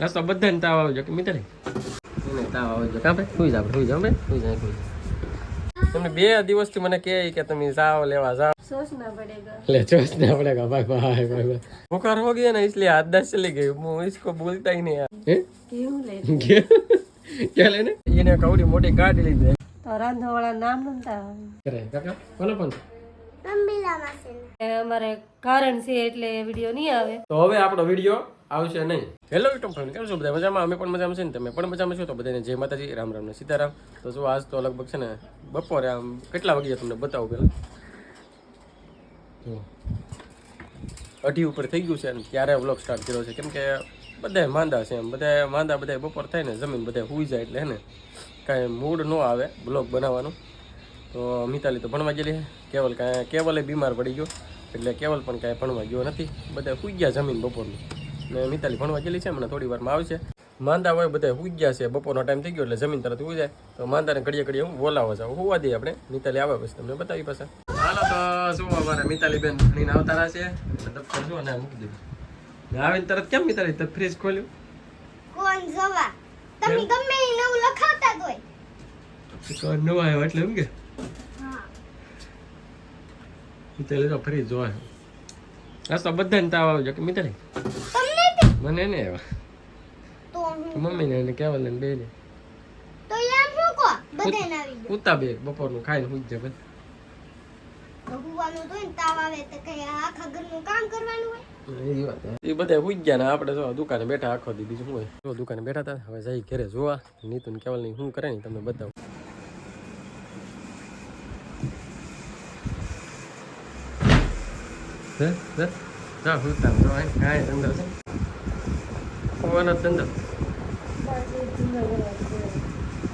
આ તો બધાને તાવ આવજો કે મિત્ર એને તાવ આવજો કાં ભાઈ સુઈ જાવ સુઈ જાવ ભાઈ સુઈ જાય સુઈ જાવ તમે બે દિવસથી મને કહે કે તમે જાઓ લેવા જાઓ सोचना पड़ेगा ले सोचना पड़ेगा भाई भाई भाई भाई बुखार हो गया ना इसलिए आदत चली गई वो इसको बोलता ही नहीं यार हैं? क्यों ले क्या क्या लेने એને કવડી મોટી ગાડી લીધી तो રાંધાવાળા નામ નતા કરે કાકા કોનો પણ અમારે કારણ છે એટલે વીડિયો નહીં આવે. તો હવે આપણો વીડિયો આવશે નહીં. હેલો યુટ્યુબ ફ્રેન્ડ કેમ છો બધા? મજામાં? અમે પણ મજામાં છે ને તમે પણ મજામાં છો? તો બધાને જય માતાજી રામ રામ ને સીતારામ. તો શું આજ તો લગભગ છે ને બપોરે આમ કેટલા વાગ્યા તમને બતાવું પહેલાં અઢી ઉપર થઈ ગયું છે અને ત્યારે વ્લોગ સ્ટાર્ટ કર્યો છે. કેમ કે બધા માંદા છે એમ. બધા માંદા બધા બપોર થાય ને જમીન બધા હુઈ જાય એટલે હે ને. કાંઈ મૂડ ન આવે બ્લોગ બનાવવાનું. તો મિતાલી તો ભણવા ગયેલી છે. કેવલ કાંઈ કેવલે બીમાર પડી ગયો. એટલે કેવલ પણ કાંઈ ભણવા ગયો નથી. બધા હુઈ ગયા જમીન બપોરની. ને મિતાલી ભણવા ગયેલી છે મને થોડી વારમાં આવશે. માંદા હોય બધા હુઈ ગયા છે. બપોરનો ટાઈમ થઈ ગયો એટલે જમીન તરત હુઈ જાય. તો માંદાને ઘડીએ ઘડીએ હું બોલાવવા જાઉં. હોવા દઈએ આપણે. મિતાલી આવે પછી તમને બતાવી પાસે હાલો તો શું અમારે મિતાલી બેન ભણીને આવતા છે. એટલે દફતર જો ને મૂકી દીધું. આવીને તરત કેમ મિતાલી? તો ફ્રીજ ખોલ્યું? કોણ જવા? તમે ગમે નવું લખાવતા હોય. નવા આવ્યો એટલે એમ કે હા મિતાલી તો ફરી જોવા. આ તો બધાને તાવ આવજો કે મિતાલી મને ને એવા મમ્મીને એને કહેવા લઈને બે ને તો એમ શું કહો બધાને આવી ગયો. ઉતા બે બપોરનું ખાઈને હુઈ જાય હોય એ બધા હુઈ ગયા ને આપણે જો દુકાને બેઠા આખો દી બીજું શું હોય. જો દુકાને બેઠા હતા હવે જઈ ઘરે જોવા. નીતુ કેવલની શું કરે ને તમને બતાવું. હે હે જા હુતા જો અહીં કાંઈ ધંધો છે હોવાનો જ ધંધો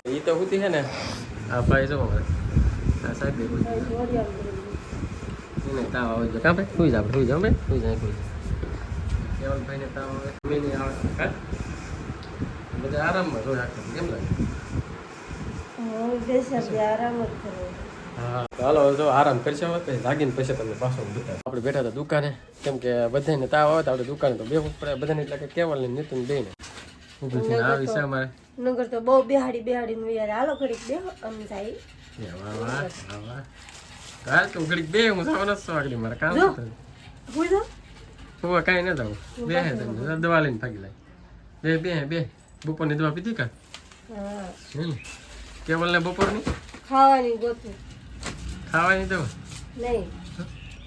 એ તો હુતી છે ને આ ભાઈ જો આ સાહેબ તાવ આવે છે કાં ભાઈ સુઈ જાવ સુઈ જાવ ભાઈ સુઈ જાય સુઈ જાય કેવલભાઈને તાવ આવે મેં નહીં આવે હા બધા આરામમાં દી. કેમ લાગે આરામ જ હા તો હાલો જો આરામ કરશે હવે પછી લાગીને પછી તમને પાછો આપણે બેઠા હતા દુકાને કેમ કે બધાને તાવ આવે તો આપણે દુકાને તો બેવું પડે. બધાને એટલે કે કેવલ ને નીતિન બે ને ઊભું થઈને આવી છે અમારે. નગર તો બહુ બેહાડી બેહાડી નું યાર હાલો ઘડીક બે આમ જાય. વાહ વાહ વાહ વાહ. હાલ તું ઘડીક બે હું આગળ મારે કામ જો. છે હુઈ હું કાંઈ ન જાઉં. બે હે તમને દવા લઈને ભાગી લાય બે બે બે. બપોરની દવા પીધી કા? હા. ને કેવલ ને બપોરની? ખાવાની ગોતું. ખાવાની દવા નહીં.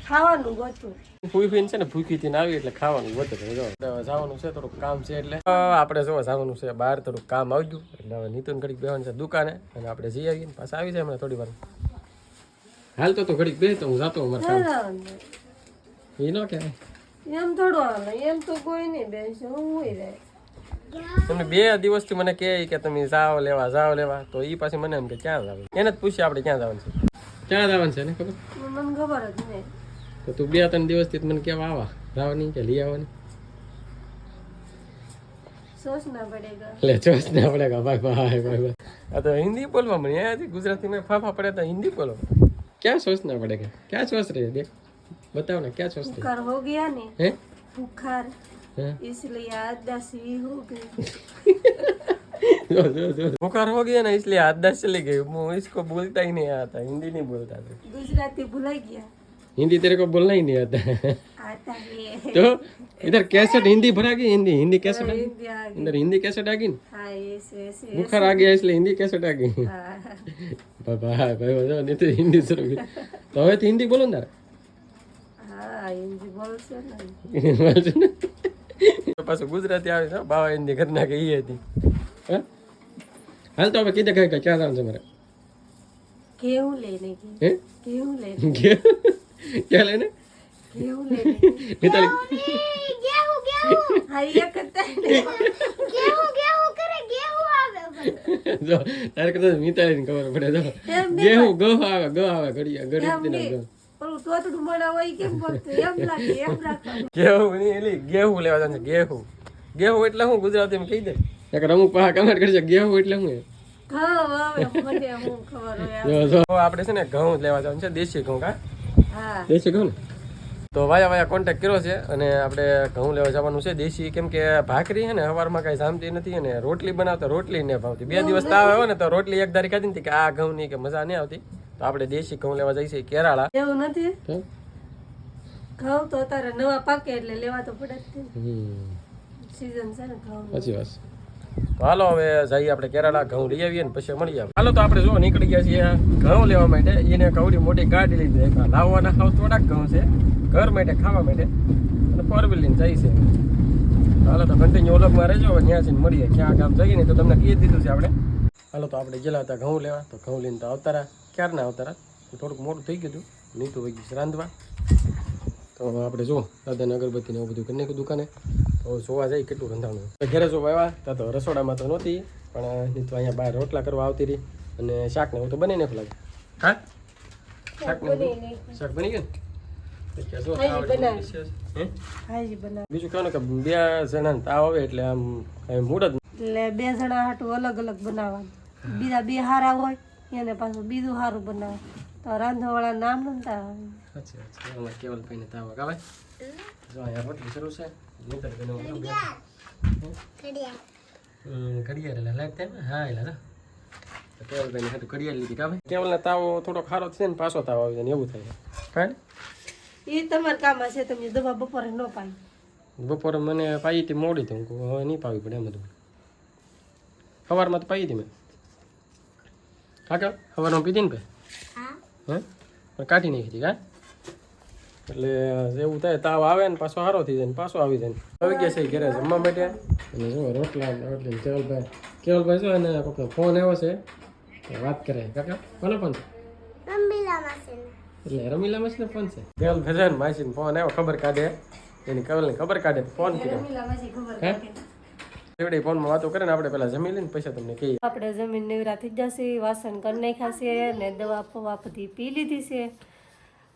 ખાવાનું ગોતું. ફૂઈ ફીન છે ને ભૂખી થી આવી એટલે ખાવાનું વધે જો જવાનું છે થોડુંક કામ છે એટલે. આપણે જો જવાનું છે બહાર થોડુંક કામ આવી ગયું એટલે હવે નીતિન ઘડીક બેવાનું છે દુકાને અને આપણે જઈ આવીએ પાછા આવી જાય હમણાં થોડી વાર. હાલ તો તો ઘડીક બે તો હું જાતો અમારે કામ. એ ન કહેવાય. એમ થોડું હાલે એમ તો કોઈ નહીં બેસે હું રહે. તમે બે દિવસથી મને કહે કે તમે જાઓ લેવા જાઓ લેવા. તો એ પાછી મને એમ કે ક્યાં જાવ? એને જ પૂછ્યું આપણે ક્યાં જવાનું છે? ક્યાં જવાનું છે ને ખબર મને ખબર જ નહીં તો તું બે ત્રણ દિવસથી મને કેવા આવા જવાની કે લઈ આવવાની सोचना पड़ेगा ले सोचना पड़ेगा भाई भाई भाई भाई આ તો હિન્દી બોલવા મને અહીંયાથી ગુજરાતી में ફાફા પડે તો हिंदी बोलो क्या सोचना पड़ेगा क्या सोच रहे हैं देख बताओ ना क्या सोचते बुखार हो गया ने हैं बुखार हैं इसलिए आज दसवीं हो गई जो जो जो बुखार हो गया ना इसलिए आदत चली गई वो इसको बोलता ही नहीं आता हिंदी नहीं बोलता था गुजराती भुला गया हिंदी तेरे को बोलना ही नहीं आता आता है तो इधर कैसेट हिंदी भरा गई हिंदी हिंदी कैसेट आ गई हिंदी आ गई इधर हिंदी कैसेट आ गई ना हाँ ऐसे ऐसे बुखार आ गया इसलिए हिंदी कैसेट आ गई हाँ ભાઈ ભાઈ જો નહીં તો હિન્દી શરૂ કરી. તો હવે હિન્દી બોલો ને તારે हाँ हिंदी बोल से ना તો પાછું ગુજરાતી આવે છે બાવા હિન્દી કરી નાખે એ હતી હે? હાલ તો હવે કીધે કઈ કઈ ક્યાં જવાનું મારે? કેવું લઈને તારે કદાચ મિતાલીને ખબર પડે જો. ગેહું ગો આવે ગો આવે ઘડિયા ઘડી દિના ગેહું. લેવા જાય ગેહું. ગેહું એટલે હું ગુજરાતીમાં કહી દે. એક અમુક પાહા કમેન્ટ ગેહું એટલે હું આપણે છે ને ઘઉં લેવા જવાનું છે દેશી ઘઉં કા? દેશી ઘઉં ને? તો વાયા વાયા કોન્ટેક્ટ કર્યો છે અને આપણે ઘઉં લેવા જવાનું છે દેશી કેમ કે ભાખરી છે ને સવારમાં કાંઈ જામતી નથી અને રોટલી બનાવતા રોટલી ને ભાવતી. બે દિવસ તાવ આવ્યો ને તો રોટલી એક ધારી ખાધી ને કે આ ઘઉં ની કે મજા નહીં આવતી. તો આપણે દેશી ઘઉં લેવા જઈશું કેરાળા. એવું નથી? ઘઉં તો અત્યારે નવા પાકે એટલે લેવા તો પડે જ સીઝન છે ને ઘઉં સાચી વાત તો હાલો હવે જઈએ આપણે કેરાળા ઘઉં લઈ આવીએ ને પછી મળીએ હાલો તો આપણે જો નીકળી ગયા છીએ ઘઉં લેવા માટે. એને કવડી મોટી ગાડી લીધી. છે લાવવાના હાવ થોડાક ઘઉં છે. ઘર માટે, ખાવા માટે. અને ફોર વ્હીલ લઈને જાય છે. હાલો તો કન્ટિન્યુ ઓલગમાં રહેજો. ત્યાં જઈને મળીએ. ક્યાં ગામ જઈએ ને તો તમને કહી દીધું છે આપણે. હાલો તો આપણે ગયેલા હતા ઘઉં લેવા. તો ઘઉં લઈને તો આવતારા. ક્યારના આવતારા? થોડુંક મોટું થઈ ગયું હતું. નીતું વહી ગયું રાંધવા. તો આપણે જો દાદાને અગરબત્તીને એવું બધું કરી દુકાને. તો જોવા જાય કેટલું રંધાણું ઘરે જો આવ્યા તો રસોડામાં તો નહોતી પણ નહીં તો અહીંયા બહાર રોટલા કરવા આવતી રહી. અને શાક ને તો બની નાખ્યું લાગે. હા? શાક ને? શાક બની ગયું ને? બીજું કહેવાનું કે બે જણા તાવ આવે એટલે આમ મૂડ જ એટલે બે જણા હાટું અલગ અલગ બનાવવાનું. બીજા બે હારા હોય એને પાછું બીજું સારું બનાવે. તો રાંધવાવાળા નામ નમતા આવે સાચી વાત છે અમારે કેવલભાઈને તાવ આવે જો અહીંયા રોટલી શરૂ છે નીતર બેનો ઘડિયાળ હમ, ઘડિયાળ એટલે લાઈટ થાય ને હા એટલે તો કેવલભાઈને હાટું ઘડિયાળ લીધી કાવે કેવલને તાવ થોડોક સારો છે ને પાછો તાવ આવી જાય ને એવું થાય કાંઈ એ તમારા કામમાં છે તમે દવા બપોરે ન પાઈ બપોરે મને પાઈ હતી મોડી હતી હું કહું, હવે નહીં પાવી પડે એમ હતું સવારમાં તો પાઈ હતી મેં કાકા સવારમાં પીધી ને ભાઈ હા? કાઢી નાખી હા કા? એટલે એવું થાય તાવ આવે ને પાછો સારો થઈ જાય ને પાછો આવી જાય આવી ગયા છે ઘરે જમવા માટે. અને જો રોટલા એટલે રોટલી કેવલભાઈ કેવલભાઈ શું એને કોઈકનો ફોન આવ્યો છે વાત કરે. કાકા કોનો ફોન છે? એટલે રમીલા મસને ફોન છે? કેવલ છે માસી ફોન આવ્યો ખબર કાઢે. એની કવલને ખબર કાઢે ફોન કર્યો. હે? એવડી ફોનમાં વાતો કરે ને આપણે પેલા જમી લઈને પૈસા તમને કહીએ. આપણે જમીન નિવરા થઈ જશે વાસણ કરી નાખ્યા છે ને દવા ફવા બધી પી લીધી છે.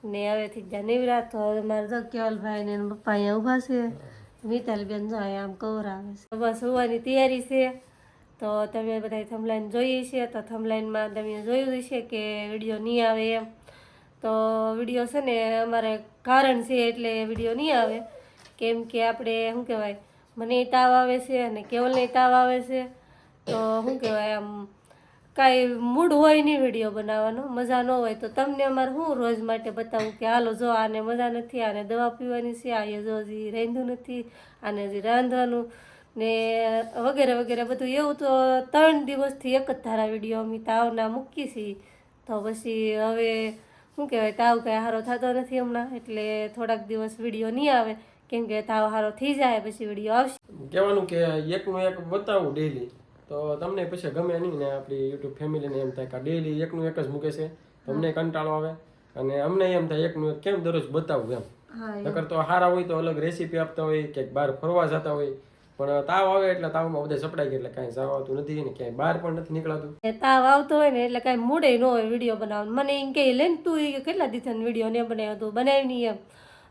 ને હવે થઈ ગયા નિવરા, તો મારે તો કેવલભાઈ ને પપ્પા અહીંયા ઊભા છે. મિતાલબેન જો આમ કવરાવે છે. બસ હોવાની તૈયારી છે. તો તમે બધા થમલાઈન જોઈએ છે, તો થમલાઈનમાં તમે જોયું છે કે વીડિયો નહીં આવે એમ. તો વીડિયો છે ને અમારે કારણ છે એટલે વીડિયો નહીં આવે. કેમ કે આપણે શું કહેવાય મને તાવ આવે છે અને કેવલને તાવ આવે છે. તો શું કહેવાય, આમ કાંઈ મૂડ હોય નહીં વીડિયો બનાવવાનો, મજા ન હોય. તો તમને અમારે હું રોજ માટે બતાવું કે હાલો જો આને મજા નથી, આને દવા પીવાની છે આ જો હજી રાંધ્યું નથી, આને હજી રાંધવાનું ને વગેરે વગેરે. બધું એવું તો ત્રણ દિવસથી એક જ ધારા વીડિયો અમે તાવના મૂકી છીએ. તો પછી હવે શું કહેવાય, તાવ કાંઈ સારો થતો નથી હમણાં, એટલે થોડાક દિવસ વીડિયો નહીં આવે. કેમ કે તાવ હારો થઈ જાય પછી વીડિયો આવશે. કહેવાનું કે એકનું એક બતાવું ડેલી તો તમને પછી ગમે નહીં ને આપણી યુટ્યુબ ફેમિલીને એમ થાય કે ડેલી એકનું એક જ મૂકે છે તમને કંટાળો આવે. અને અમને એમ થાય એકનું એક કેમ દરરોજ બતાવું એમ. નકર તો હારા હોય તો અલગ રેસીપી આપતા હોય ક્યાંક બહાર ફરવા જતા હોય. પણ તાવ આવે એટલે તાવમાં બધા સપડાઈ ગયા એટલે કાંઈ જવાતું નથી ને ક્યાંય બહાર પણ નથી નીકળાતું. તાવ આવતો હોય ને એટલે કાંઈ મૂડે ન હોય વીડિયો બનાવવાનો. મને એમ કે લે તું કે કેટલા દિવસનો વીડિયો ને બનાવ્યો તું બનાવી નહીં એમ.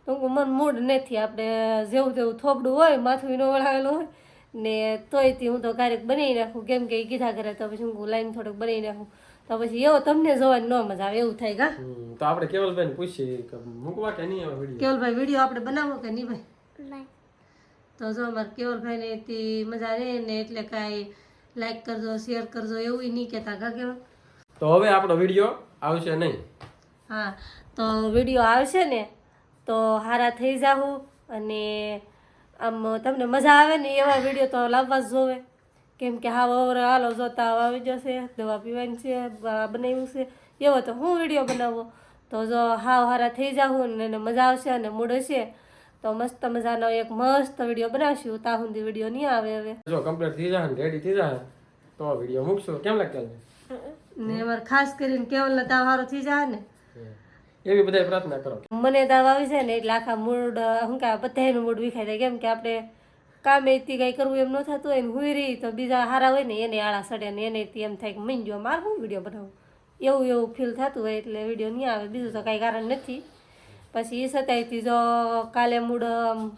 તો મન મને મૂડ નથી આપણે જેવું તેવું થોબડું હોય માથું ન વળાવેલું હોય ને તોય તે હું તો ક્યારેક બનાવી નાખું. કેમ કે ઈ કીધા કરે તો પછી હું લાઈન થોડુંક બનાવી નાખું. તો પછી એવો તમને જોવાની ન મજા આવે એવું થાય કા? તો આપણે કેવલભાઈને પૂછીએ કે મૂકવા કે નહીં આવે વીડિયો કેવલભાઈ વીડિયો આપણે બનાવો કે નહીં ભાઈ? તો જો અમારે કેવલભાઈને તે મજા રહે ને એટલે કાંઈ લાઈક કરજો શેર કરજો એવું નહીં કહેતા કા કેવલ તો હવે આપણો વીડિયો આવશે નહીં? હા તો વીડિયો આવશે ને તો હારા થઈ જાઉં અને આમ તમને મજા આવે ને એવા વીડિયો તો લાવવા જ જોવે. કેમ કે હા ઓવર હાલો જોતા આવી જશે દવા પીવાની છે બનાવ્યું છે એવો તો હું વીડિયો બનાવો. તો જો હાવ હારા થઈ જાઉં ને એને મજા આવશે અને મૂડ હશે તો મસ્ત મજાનો એક મસ્ત વીડિયો બનાવશું. તા સુધી વીડિયો નહીં આવે હવે. જો કમ્પ્લીટ થઈ જાય ને રેડી થઈ જાય તો વીડિયો મૂકશું. કેમ લાગતા ને અમારે ખાસ કરીને કેવલ તાવ સારો થઈ જાય ને એવી બધાય પ્રાર્થના કરો. મને તાવ આવી છે ને એટલે આખા મૂડ શું કે બધાનું મૂડ વિખાઈ જાય. કેમ કે આપણે કામ એથી કાંઈ કરવું એમ ન થતું ને હુઈ રહી તો બીજા હારા હોય ને એને આળા સડે ને એને એમ થાય કે મન જો મારે હું વીડિયો બનાવું? એવું એવું ફીલ થતું હોય એટલે વીડિયો નહીં આવે. બીજું તો કાંઈ કારણ નથી. પછી એ છતાંયથી જો કાલે મૂડ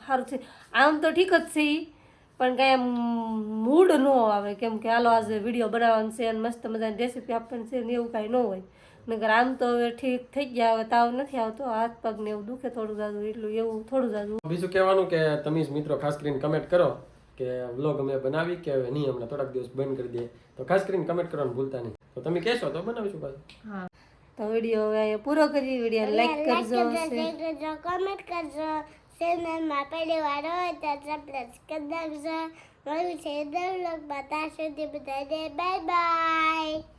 સારું છે. આમ તો ઠીક જ છે પણ કાંઈ એમ મૂડ ન આવે. કેમ કે હાલો આજે વીડિયો બનાવવાનું છે અને મસ્ત મજાની રેસીપી આપવાની છે ને એવું કાંઈ ન હોય. નકર આમ તો હવે ઠીક થઈ ગયા હવે તાવ નથી આવતો હાથ પગ ને એવું દુખે થોડું જાજુ એટલું એવું થોડું જાજુ. બીજું કહેવાનું કે તમે મિત્રો ખાસ કરીને કમેન્ટ કરો કે વ્લોગ અમે બનાવી કે હવે નહીં હમણાં થોડાક દિવસ બંધ કરી દઈએ. તો ખાસ કરીને કમેન્ટ કરવાનું ભૂલતા નહીં. તો તમે કહેશો તો બનાવીશું પાછું. હા. તો વીડિયો હવે અહીંયા પૂરો કરી વીડિયો લાઈક કરજો શેર કરજો કોમેન્ટ કરજો. ચેનલમાં પહેલી વાર હોય તો સબસ્ક્રાઇબ કરી નાખજો. મળ્યું છે દર વ્લોગમાં બતાવશો તે બધાને બાય બાય